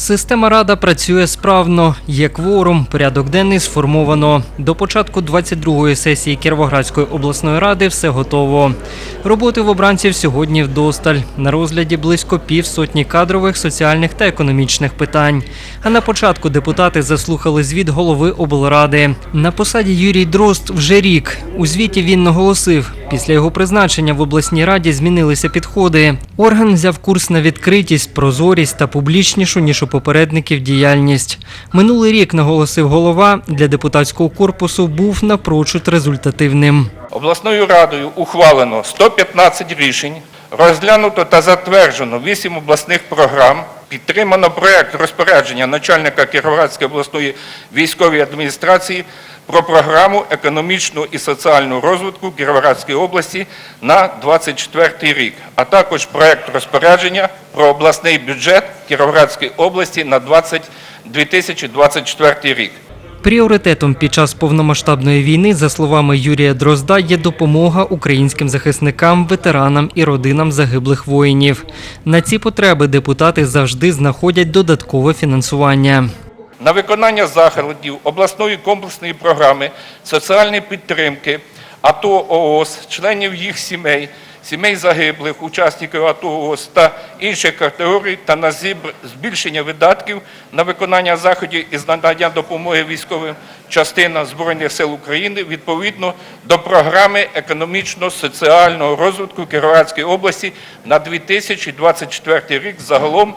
Система рада працює справно. Є кворум, порядок денний сформовано. До початку 22-ї сесії Кіровоградської обласної ради все готово. Роботи в обранців сьогодні вдосталь. На розгляді близько півсотні кадрових, соціальних та економічних питань. А на початку депутати заслухали звіт голови облради. На посаді Юрій Дрозд вже рік. У звіті він наголосив, після його призначення в обласній раді змінилися підходи. Орган взяв курс на відкритість, прозорість та публічнішу, ніж у попередників діяльність. Минулий рік, наголосив голова, для депутатського корпусу був напрочуд результативним. Обласною радою ухвалено 115 рішень, розглянуто та затверджено 8 обласних програм, підтримано проект розпорядження начальника Кіровоградської обласної військової адміністрації про програму економічного і соціального розвитку Кіровоградської області на 24 рік, а також проект розпорядження про обласний бюджет Кіровоградської області на 20 2024 рік. Пріоритетом під час повномасштабної війни, за словами Юрія Дрозда, є допомога українським захисникам, ветеранам і родинам загиблих воїнів. На ці потреби депутати завжди знаходять додаткове фінансування. На виконання заходів обласної комплексної програми соціальної підтримки АТО ООС, членів їх сімей, сімей загиблих, учасників АТО ООС та інших категорій та на збільшення видатків на виконання заходів із надання допомоги військовим частинам Збройних сил України відповідно до програми економічно-соціального розвитку Кіровоградської області на 2024 рік загалом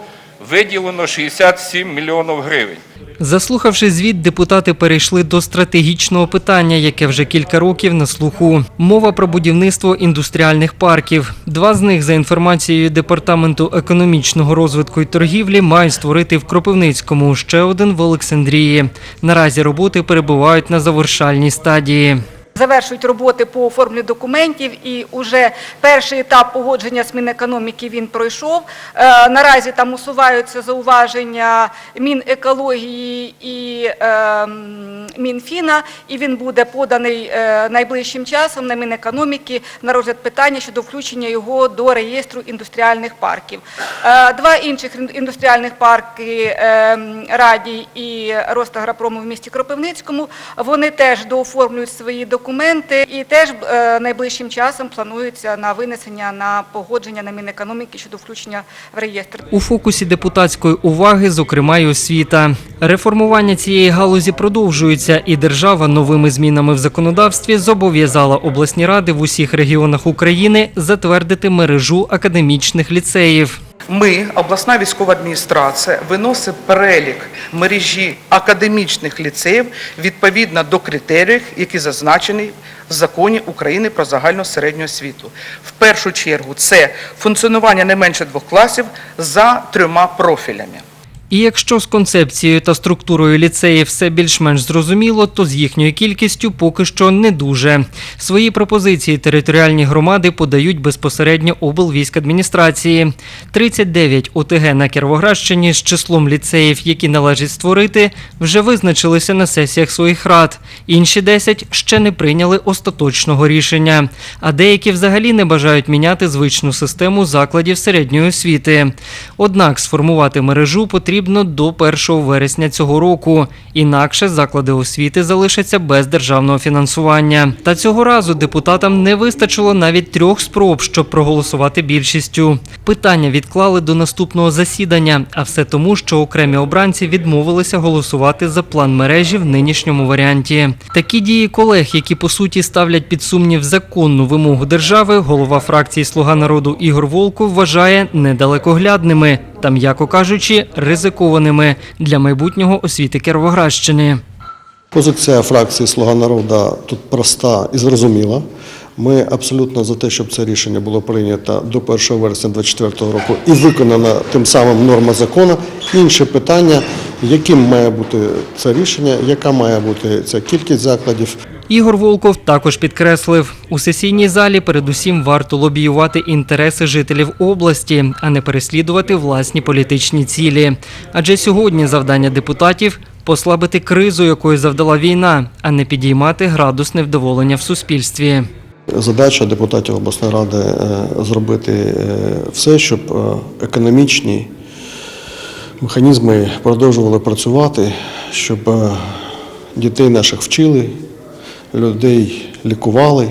виділено 67 мільйонів гривень. Заслухавши звіт, депутати перейшли до стратегічного питання, яке вже кілька років на слуху. Мова про будівництво індустріальних парків. Два з них, за інформацією департаменту економічного розвитку і торгівлі, мають створити в Кропивницькому, ще один в Олександрії. Наразі роботи перебувають на завершальній стадії. Завершують роботи по оформленню документів, і вже перший етап погодження з Мінекономіки він пройшов. Е, Наразі там усуваються зауваження Мінекології і е, Мінфіна, і він буде поданий е, найближчим часом на Мінекономіки на розгляд питання щодо включення його до реєстру індустріальних парків. Е, Два інших індустріальних парки е, Радій і Ростаграпрому в місті Кропивницькому, вони теж дооформлюють свої документи і теж е, найближчим часом плануються на винесення на погодження на Мінекономіки щодо включення в реєстр. У фокусі депутатської уваги, зокрема, й освіта. Реформування цієї галузі продовжується, і держава новими змінами в законодавстві зобов'язала обласні ради в усіх регіонах України затвердити мережу академічних ліцеїв. Ми, обласна військова адміністрація, виносить перелік мережі академічних ліцеїв відповідно до критеріїв, які зазначені в законі України про загальну середню освіту. В першу чергу це функціонування не менше двох класів за трьома профілями. І якщо з концепцією та структурою ліцеїв все більш-менш зрозуміло, то з їхньою кількістю поки що не дуже. Свої пропозиції територіальні громади подають безпосередньо облвійськадміністрації. 39 ОТГ на Кіровоградщині з числом ліцеїв, які належить створити, вже визначилися на сесіях своїх рад. Інші 10 ще не прийняли остаточного рішення. А деякі взагалі не бажають міняти звичну систему закладів середньої освіти. Однак сформувати мережу потрібно до 1 вересня цього року. Інакше заклади освіти залишаться без державного фінансування. Та цього разу депутатам не вистачило навіть трьох спроб, щоб проголосувати більшістю. Питання відклали до наступного засідання, а все тому, що окремі обранці відмовилися голосувати за план мережі в нинішньому варіанті. Такі дії колег, які по суті ставлять під сумнів законну вимогу держави, голова фракції Слуга народу Ігор Волков вважає недалекоглядними та, м'яко кажучи, ризикованими для майбутнього освіти Кіровоградщини. Позиція фракції Слуга народу тут проста і зрозуміла. Ми абсолютно за те, щоб це рішення було прийнято до 1 вересня 2024 року і виконана тим самим норма закону. Інше питання, яким має бути це рішення, яка має бути ця кількість закладів. Ігор Волков також підкреслив, у сесійній залі передусім варто лобіювати інтереси жителів області, а не переслідувати власні політичні цілі. Адже сьогодні завдання депутатів послабити кризу, якою завдала війна, а не підіймати градус невдоволення в суспільстві. Задача депутатів обласної ради е, зробити е, все, щоб е, економічні механізми продовжували працювати, щоб дітей наших вчили, людей лікували,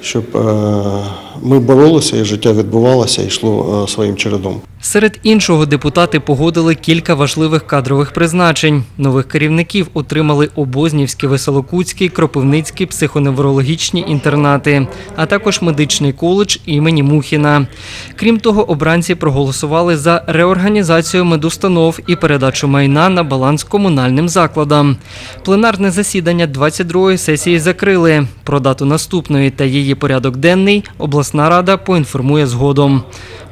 щоб е, ми боролися і життя відбувалося і йшло е, своїм чередом. Серед іншого депутати погодили кілька важливих кадрових призначень. Нових керівників отримали Обознівський, Веселокутський, Кропивницький психоневрологічні інтернати, а також медичний коледж імені Мухіна. Крім того, обранці проголосували за реорганізацію медустанов і передачу майна на баланс комунальним закладам. Пленарне засідання 22-ї сесії закрили. Про дату наступної та її порядок денний обласна рада поінформує згодом.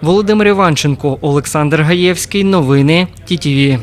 Володимир Іванченко, Олександр Гаєвський. Новини ТІТІВІ.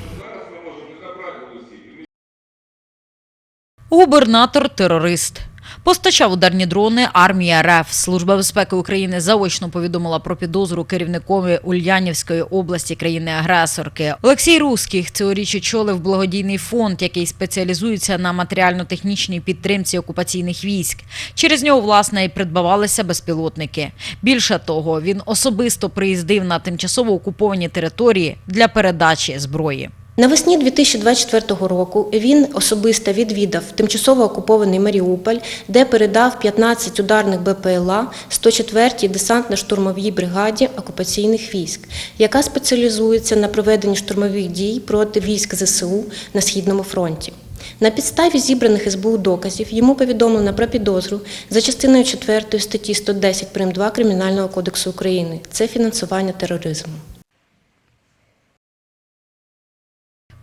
Губернатор терорист. Постачав ударні дрони армія РФ. Служба безпеки України заочно повідомила про підозру керівникові Ульянівської області країни-агресорки. Олексій Руських цьогоріч очолив благодійний фонд, який спеціалізується на матеріально-технічній підтримці окупаційних військ. Через нього, власне, і придбавалися безпілотники. Більше того, він особисто приїздив на тимчасово окуповані території для передачі зброї. Навесні 2024 року він особисто відвідав тимчасово окупований Маріуполь, де передав 15 ударних БПЛА 104-й десантно-штурмовій бригаді окупаційних військ, яка спеціалізується на проведенні штурмових дій проти військ ЗСУ на Східному фронті. На підставі зібраних СБУ доказів йому повідомлено про підозру за частиною 4 статті 110 прим. 2 Кримінального кодексу України. Це фінансування тероризму.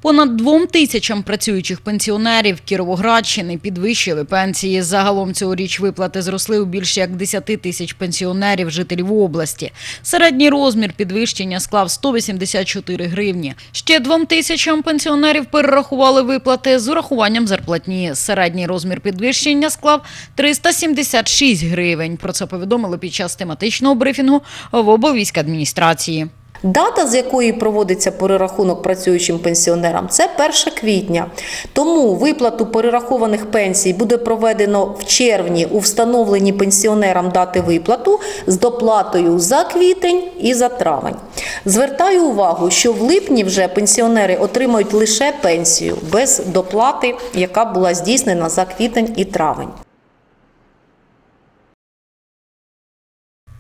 Понад двом тисячам працюючих пенсіонерів Кіровоградщини підвищили пенсії. Загалом цьогоріч виплати зросли у більше як 10 тисяч пенсіонерів жителів області. Середній розмір підвищення склав 184 гривні. Ще двом тисячам пенсіонерів перерахували виплати з урахуванням зарплатні. Середній розмір підвищення склав 376 гривень. Про це повідомили під час тематичного брифінгу в обов'язк адміністрації. Дата, з якої проводиться перерахунок працюючим пенсіонерам, це 1 квітня. Тому виплату перерахованих пенсій буде проведено в червні у встановленні пенсіонерам дати виплату з доплатою за квітень і за травень. Звертаю увагу, що в липні вже пенсіонери отримають лише пенсію без доплати, яка була здійснена за квітень і травень.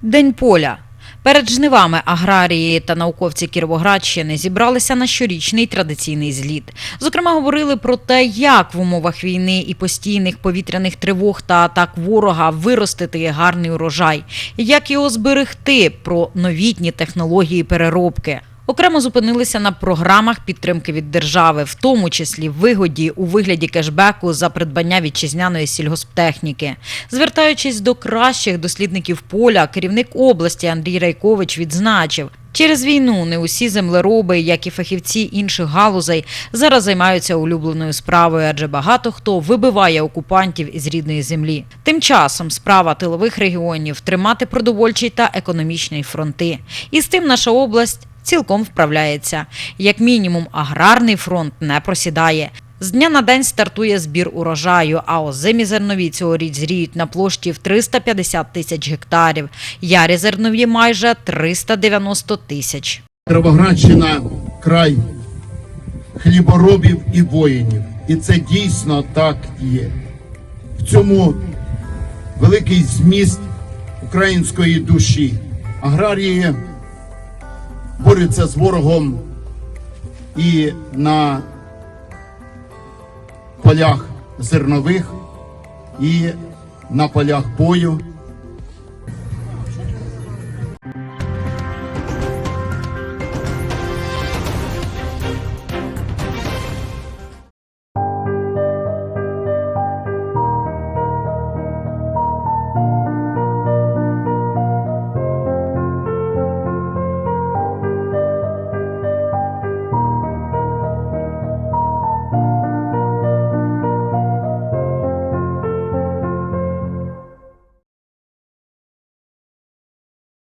День поля. Перед жнивами аграрії та науковці Кіровоградщини зібралися на щорічний традиційний зліт. Зокрема, говорили про те, як в умовах війни і постійних повітряних тривог та атак ворога виростити гарний урожай, як його зберегти, про новітні технології переробки. Окремо зупинилися на програмах підтримки від держави, в тому числі вигоді у вигляді кешбеку за придбання вітчизняної сільгосптехніки. Звертаючись до кращих дослідників поля, керівник області Андрій Райкович відзначив. Через війну не усі землероби, як і фахівці інших галузей, зараз займаються улюбленою справою, адже багато хто вибиває окупантів із рідної землі. Тим часом справа тилових регіонів тримати продовольчий та економічний фронти. І з тим наша область цілком вправляється. Як мінімум, аграрний фронт не просідає. З дня на день стартує збір урожаю, а озимі зернові цьогоріч зріють на площі в 350 тисяч гектарів. Ярі зернові майже 390 тисяч. Кіровоградщина край хліборобів і воїнів. І це дійсно так є. В цьому великий зміст української душі. Аграрії борються з ворогом і на полях зернових, і на полях бою,